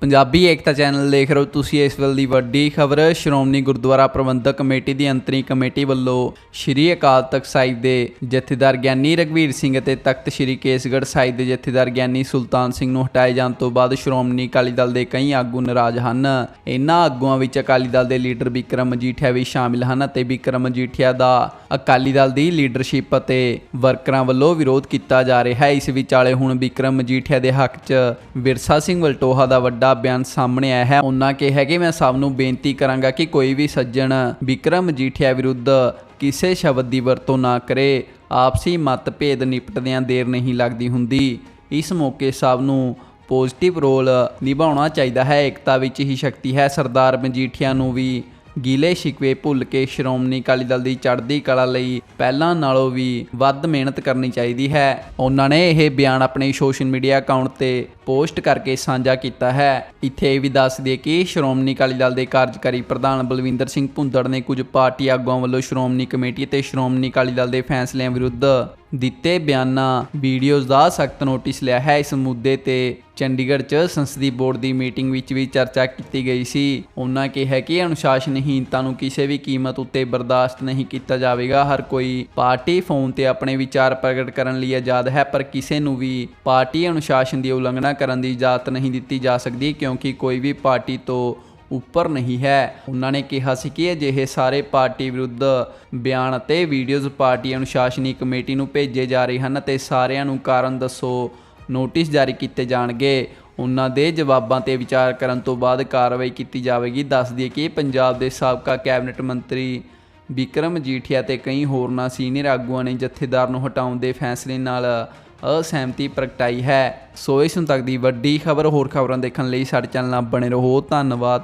ਪੰਜਾਬੀ ਏਕਤਾ channel ਦੇਖ ਰਹੇ ਹੋ ਤੁਸੀਂ ਇਸ ਵੇਲੇ ਦੀ ਵੱਡੀ ਖਬਰ। ਸ਼੍ਰੋਮਣੀ ਗੁਰਦੁਆਰਾ ਪ੍ਰਬੰਧਕ ਕਮੇਟੀ ਦੀ ਅੰਤਰੀ ਕਮੇਟੀ ਵੱਲੋਂ ਸ਼੍ਰੀ ਅਕਾਲ ਤਖਤ ਸਾਹਿਬ ਦੇ ਜਥੇਦਾਰ ਗਿਆਨੀ ਰਗਵੀਰ ਸਿੰਘ ਅਤੇ ਤਖਤ ਸ਼੍ਰੀ ਕੇਸਗੜ੍ਹ ਸਾਹਿਬ ਦੇ ਜਥੇਦਾਰ ਗਿਆਨੀ ਸੁਲਤਾਨ ਸਿੰਘ ਨੂੰ ਹਟਾਏ ਜਾਣ ਤੋਂ ਬਾਅਦ ਸ਼੍ਰੋਮਣੀ ਅਕਾਲੀ ਦਲ ਦੇ ਕਈ ਆਗੂ ਨਾਰਾਜ਼ ਹਨ। ਇਨ੍ਹਾਂ ਆਗੂਆਂ ਵਿੱਚ ਅਕਾਲੀ ਦਲ ਦੇ ਲੀਡਰ ਵਿਕਰਮ ਮਜੀਠੀਆ ਵੀ ਸ਼ਾਮਿਲ ਹਨ ਅਤੇ ਵਿਕਰਮ ਮਜੀਠੀਆ ਦਾ ਅਕਾਲੀ ਦਲ ਦੀ ਲੀਡਰਸ਼ਿਪ ਅਤੇ ਵਰਕਰਾਂ ਵੱਲੋਂ ਵਿਰੋਧ ਕੀਤਾ ਜਾ ਰਿਹਾ ਹੈ। ਇਸ ਵਿਚਾਲੇ ਹੁਣ ਵਿਕਰਮ ਮਜੀਠੀਆ ਦੇ ਹੱਕ 'ਚ ਵਿਰਸਾ ਸਿੰਘ ਵਲਟੋਹਾ ਦਾ ਵੱਡਾ ਬਿਆਨ ਸਾਹਮਣੇ ਆਇਆ ਹੈ। ਉਹਨਾਂ ਕਿਹਾ ਕਿ ਮੈਂ ਸਭ ਨੂੰ ਬੇਨਤੀ ਕਰਾਂਗਾ ਕਿ ਕੋਈ ਵੀ ਸੱਜਣ ਵਿਕਰਮ ਮਜੀਠੀਆ ਵਿਰੁੱਧ ਕਿਸੇ ਸ਼ਬਦ ਦੀ ਵਰਤੋਂ ਨਾ ਕਰੇ। ਆਪਸੀ ਮਤਭੇਦ ਨਿਪਟਦਿਆਂ ਦੇਰ ਨਹੀਂ ਲੱਗਦੀ ਹੁੰਦੀ। ਇਸ ਮੌਕੇ ਸਭ ਨੂੰ ਪੋਜ਼ਿਟਿਵ ਰੋਲ ਨਿਭਾਉਣਾ ਚਾਹੀਦਾ ਹੈ। ਏਕਤਾ ਵਿੱਚ ਹੀ ਸ਼ਕਤੀ ਹੈ। ਸਰਦਾਰ ਮਜੀਠੀਆ ਨੂੰ ਵੀ ਗੀਲੇ ਸ਼ਿਕਵੇ ਭੁੱਲ ਕੇ ਸ਼੍ਰੋਮਣੀ ਅਕਾਲੀ ਦਲ ਦੀ ਚੜ੍ਹਦੀ ਕਲਾ ਲਈ ਪਹਿਲਾਂ ਨਾਲੋਂ ਵੀ ਵੱਧ ਮਿਹਨਤ ਕਰਨੀ ਚਾਹੀਦੀ ਹੈ। ਉਹਨਾਂ ਨੇ ਇਹ ਬਿਆਨ ਆਪਣੇ ਸੋਸ਼ਲ ਮੀਡੀਆ ਅਕਾਊਂਟ ਤੇ ਪੋਸਟ ਕਰਕੇ ਸਾਂਝਾ ਕੀਤਾ ਹੈ। ਇੱਥੇ ਇਹ ਵੀ ਦੱਸ ਦਈਏ ਕਿ ਸ਼੍ਰੋਮਣੀ ਅਕਾਲੀ ਦਲ ਦੇ ਕਾਰਜਕਾਰੀ ਪ੍ਰਧਾਨ ਬਲਵਿੰਦਰ ਸਿੰਘ ਭੁੰਦੜ ਨੇ ਕੁਝ ਪਾਰਟੀ ਆਗੂਆਂ ਵੱਲੋਂ ਸ਼੍ਰੋਮਣੀ ਕਮੇਟੀ ਤੇ ਸ਼੍ਰੋਮਣੀ ਅਕਾਲੀ ਦਲ ਦੇ ਫੈਸਲਿਆਂ ਵਿਰੁੱਧ ਦਿੱਤੇ ਬਿਆਨਾਂ, ਵੀਡੀਓਜ਼ ਦਾ ਸਖਤ ਨੋਟਿਸ ਲਿਆ ਹੈ। ਇਸ ਮੁੱਦੇ ਤੇ ਚੰਡੀਗੜ੍ਹ 'ਚ ਸੰਸਦੀ ਬੋਰਡ ਦੀ ਮੀਟਿੰਗ ਵਿੱਚ ਵੀ ਚਰਚਾ ਕੀਤੀ ਗਈ ਸੀ। ਉਹਨਾਂ ਕਿਹਾ ਕਿ ਅਨੁਸ਼ਾਸਨਹੀਨਤਾ ਨੂੰ ਕਿਸੇ ਵੀ ਕੀਮਤ ਉੱਤੇ ਬਰਦਾਸ਼ਤ ਨਹੀਂ ਕੀਤਾ ਜਾਵੇਗਾ। ਹਰ ਕੋਈ ਪਾਰਟੀ ਫੋਨ ਤੇ ਆਪਣੇ ਵਿਚਾਰ ਪ੍ਰਗਟ ਕਰਨ ਲਈ ਆਜ਼ਾਦ ਹੈ, ਪਰ ਕਿਸੇ ਨੂੰ ਵੀ ਪਾਰਟੀ ਅਨੁਸ਼ਾਸਨ ਦੀ ਉਲੰਘਣਾ ਕਰਨ ਦੀ ਇਜਾਜ਼ਤ ਨਹੀਂ ਦਿੱਤੀ ਜਾ ਸਕਦੀ, ਕਿਉਂਕਿ ਕੋਈ ਵੀ ਪਾਰਟੀ ਤੋਂ ਉੱਪਰ ਨਹੀਂ ਹੈ। ਉਹਨਾਂ ਨੇ ਕਿਹਾ ਸੀ ਕਿ ਅਜਿਹੇ ਸਾਰੇ ਪਾਰਟੀ ਵਿਰੁੱਧ ਬਿਆਨ ਅਤੇ ਵੀਡੀਓਜ਼ ਪਾਰਟੀ ਅਨੁਸ਼ਾਸਨੀ ਕਮੇਟੀ ਨੂੰ ਭੇਜੇ ਜਾ ਰਹੇ ਹਨ ਅਤੇ ਸਾਰਿਆਂ ਨੂੰ ਕਾਰਨ ਦੱਸੋ। ਨੋਟਿਸ ਜਾਰੀ ਕੀਤੇ ਜਾਣਗੇ। ਉਹਨਾਂ ਦੇ ਜਵਾਬਾਂ ਤੇ ਵਿਚਾਰ ਕਰਨ ਤੋਂ ਬਾਅਦ ਕਾਰਵਾਈ ਕੀਤੀ ਜਾਵੇਗੀ। ਦੱਸ ਦਈਏ ਕਿ ਪੰਜਾਬ ਦੇ ਸਾਬਕਾ ਕੈਬਨਿਟ ਮੰਤਰੀ ਵਿਕਰਮ ਜੀਠੀਆ ਤੇ ਕਈ ਹੋਰਨਾਂ ਸੀਨੀਅਰ ਆਗੂਆਂ ਨੇ ਜਥੇਦਾਰ ਨੂੰ ਹਟਾਉਣ ਦੇ ਫੈਸਲੇ ਨਾਲ ਅਸਹਿਮਤੀ ਪ੍ਰਗਟਾਈ ਹੈ। ਸੋ ਇਸ ਹੁਣ ਤੱਕ ਦੀ ਵੱਡੀ ਖਬਰ। ਹੋਰ ਖਬਰਾਂ ਦੇਖਣ ਲਈ ਸਾਡੇ ਚੈਨਲ ਨਾਲ ਬਣੇ ਰਹੋ। ਧੰਨਵਾਦ।